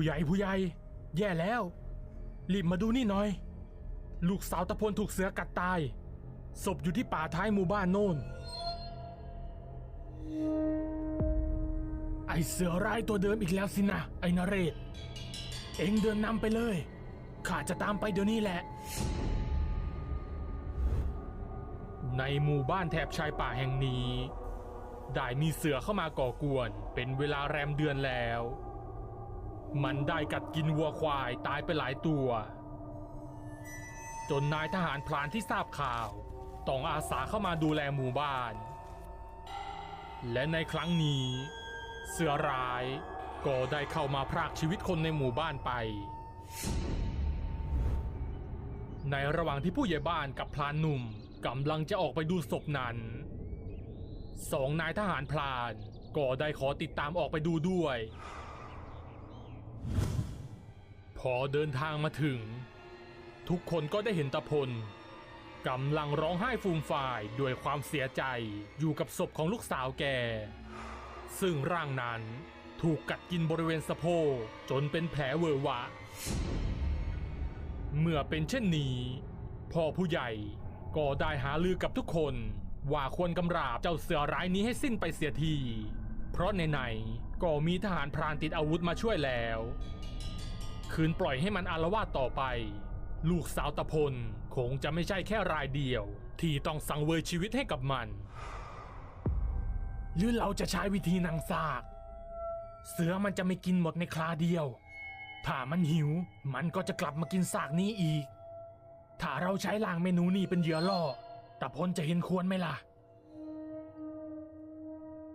ผู้ใหญ่ผู้ใหญ่ แย่แล้ว รีบมาดูนี่หน่อย ลูกสาวตะพลถูกเสือกัดตาย ศพอยู่ที่ป่าท้ายหมู่บ้านโน่น ไอเสือร้ายตัวเดิมอีกแล้วสินะ ไอนเรศ เองเดินนำไปเลย ข้าจะตามไปเดี๋ยวนี้แหละ ในหมู่บ้านแถบชายป่าแห่งนี้ ได้มีเสือเข้ามาก่อกวน เป็นเวลาแรมเดือนแล้ว มันได้กัดกินวัวควายตายไปหลายตัว จนนายทหารพรานที่ทราบข่าวต้องอาสาเข้ามาดูแลหมู่บ้าน และในครั้งนี้ เสือร้ายก็ได้เข้ามาพรากชีวิตคนในหมู่บ้านไป ในระหว่างที่ผู้ใหญ่บ้านกับพลานหนุ่มกำลังจะออกไปดูศพนั้นสองนายทหารพลานก็ได้ขอติดตามออกไปดูด้วย พอเดินทางมาถึง ทุกคนก็ได้เห็นตะพลกำลังร้องไห้ฟูมฝ่ายด้วยความเสียใจอยู่กับศพของลูกสาวแก ซึ่งร่างนั้นถูกกัดกินบริเวณสะโพกจนเป็นแผลเวอะหวะ เมื่อเป็นเช่นนี้พ่อผู้ใหญ่ก็ได้หาลือกับทุกคนว่าควรกำราบเจ้าเสือร้ายนี้ให้สิ้นไปเสียที เพราะในในก็มีทหารพรานติดอาวุธมาช่วยแล้ว คืนปล่อยให้มันอารวาสต่อไป ลูกสาวตะพลคงจะไม่ใช่แค่รายเดียว ที่ต้องสังเวยชีวิตให้กับมัน หรือเราจะใช้วิธีนางซาก เสือมันจะไม่กินหมดในคราเดียว ถ้ามันหิว มันก็จะกลับมากินซากนี้อีก ถ้าเราใช้ลางเมนูนี้เป็นเหยื่อล่อตาพลจะเห็นควรไหมล่ะ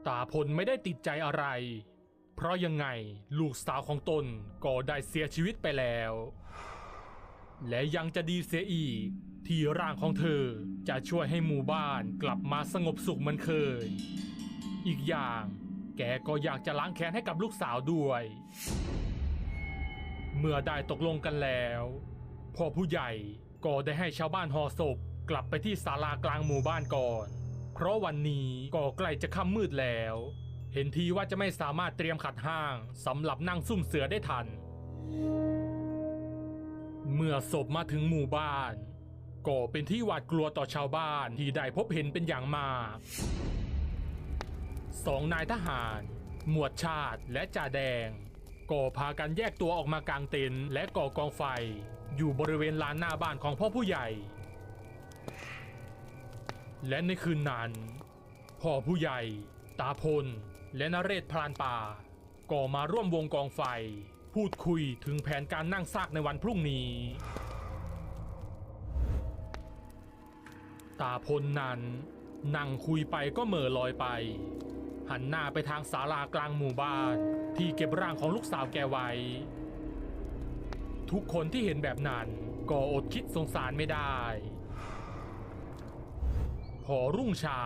ตาพลไม่ได้ติดใจอะไร เพราะยังไงลูกสาวของตนก็ได้เสียชีวิตไปแล้ว และยังจะดีเสียอีก ที่ร่างของเธอจะช่วยให้หมู่บ้านกลับมาสงบสุขเหมือนเคย อีกอย่างแกก็อยากจะล้างแค้นให้กับลูกสาวด้วย เมื่อได้ตกลงกันแล้วพ่อผู้ใหญ่ก็ได้ให้ชาวบ้านห่อศพกลับไปที่ศาลากลางหมู่บ้านก่อน เพราะวันนี้ก็ใกล้จะค่ำมืดแล้ว เห็นทีว่าจะไม่สามารถเตรียมขัดห้างสำหรับนั่งซุ่มเสือได้ทัน เมื่อศพมาถึงหมู่บ้านก็เป็นที่หวาดกลัวต่อชาวบ้านที่ได้พบเห็นเป็นอย่างมาก สองนายทหาร หมวดชาติและจ่าแดงก็พากันแยกตัวออกมากางเต็นท์และก่อกองไฟ อยู่บริเวณลานหน้าบ้านของพ่อผู้ใหญ่ และในคืนนั้นพ่อผู้ใหญ่ ตาพล และนเรศพรานป่า ก็มาร่วมวงกองไฟ พูดคุยถึงแผนการนั่งซากในวันพรุ่งนี้ ตาพลนั้นนั่งคุยไปก็เหม่อลอยไป หันหน้าไปทางศาลากลางหมู่บ้าน ที่เก็บร่างของลูกสาวแกไว้ ทุกคนที่เห็นแบบนั้นก็อดคิดสงสารไม่ได้ พอรุ่งเช้า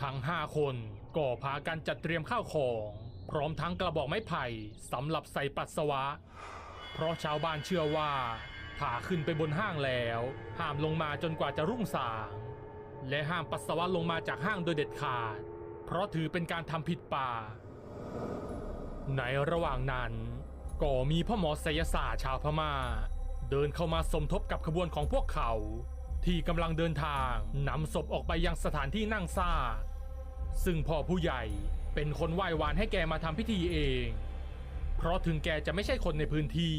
ทั้งห้าคน ก็พากันจัดเตรียมข้าวของ พร้อมทั้งกระบอกไม้ไผ่สำหรับใส่ปัสสาวะ เพราะชาวบ้านเชื่อว่าถาขึ้นไปบนห้างแล้ว ห้ามลงมาจนกว่าจะรุ่งสาง และห้ามปัสสาวะลงมาจากห้างโดยเด็ดขาด เพราะถือเป็นการทำผิดป่า ในระหว่างนั้นก็มีพ่อหมอไสยศาสตร์ชาวพม่า เดินเข้ามาสมทบกับขบวนของพวกเขา ที่กำลังเดินทางนำศพออกไปยังสถานที่นั่งซ่า ซึ่งพ่อผู้ใหญ่เป็นคนไหว้วานให้แกมาทำพิธีเอง เพราะถึงแกจะไม่ใช่คนในพื้นที่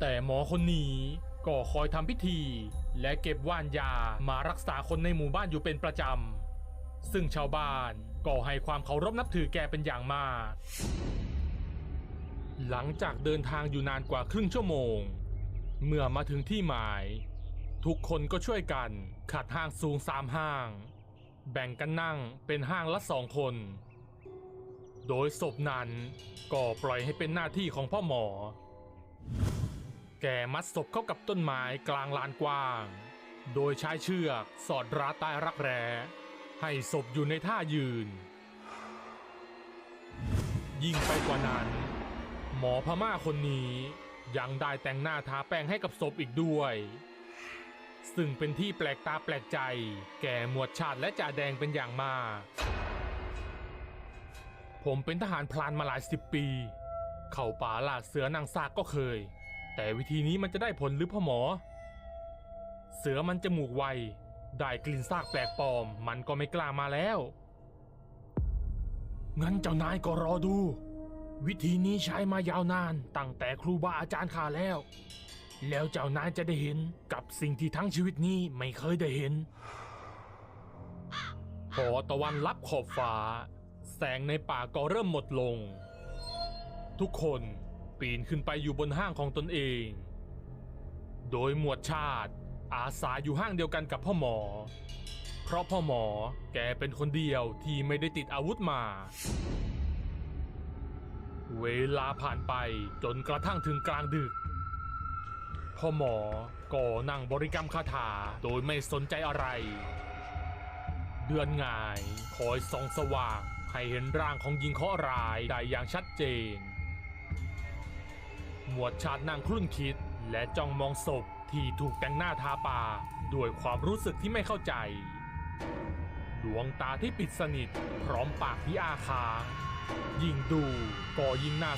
แต่หมอคนนี้ก็คอยทำพิธี และเก็บว่านยามารักษาคนในหมู่บ้านอยู่เป็นประจำ ซึ่งชาวบ้านก็ให้ความเคารพนับถือแกเป็นอย่างมาก หลังจากเดินทางอยู่นานกว่าครึ่งชั่วโมง เมื่อมาถึงที่หมาย ทุกคนก็ช่วยกันขัดห้างสูงสามห้าง แบ่งกันนั่งเป็นห้างละสองคน โดยศพนั้นก็ปล่อยให้เป็นหน้าที่ของพ่อหมอ แกมัดศพเข้ากับต้นไม้กลางลานกว้าง โดยใช้เชือกสอดราใต้รักแร้ ให้ศพอยู่ในท่ายืน ยิ่งไปกว่านั้น หมอพม่าคนนี้ยังได้แต่งหน้าทาแป้งให้กับศพอีกด้วย ซึ่งเป็นที่แปลกตาแปลกใจ แก่หมวดชาติและจ่าแดงเป็นอย่างมาก ผมเป็นทหารพลานมาหลายสิบปี เข้าป่าล่าเสือนางซากก็เคย แต่วิธีนี้มันจะได้ผลหรือพ่อหมอ เสือมันจมูกไว ได้กลิ่นซากแปลกปลอม มันก็ไม่กล้ามาแล้ว งั้นเจ้านายก็รอดู วิธีนี้ใช้มายาวนานตั้งแต่ครูบาอาจารย์ข้าแล้ว แล้วเจ้านายจะได้เห็นกับสิ่งที่ทั้งชีวิตนี้ไม่เคยได้เห็น พอตะวันลับขอบฟ้า แสงในป่าก็เริ่มหมดลง ทุกคนปีนขึ้นไปอยู่บนห้างของตนเอง โดยหมวดชาติอาสาอยู่ห้างเดียวกันกับพ่อหมอ เพราะพ่อหมอแกเป็นคนเดียวที่ไม่ได้ติดอาวุธมา เวลาผ่านไปจนกระทั่งถึงกลางดึก พ่อหมอก็นั่งบริกรรมคาถาโดยไม่สนใจอะไร เดือนงายคอยส่องสว่าง ให้เห็นร่างของหญิงเคราะห์ร้ายได้อย่างชัดเจน หมวดชาตินั่งคลุ่นคิดและจ้องมองศพที่ถูกแต่งหน้าทาปาด้วยความรู้สึกที่ไม่เข้าใจ ดวงตาที่ปิดสนิท พร้อมปากที่อาค้างยิ่งดูก็ยิ่งน่า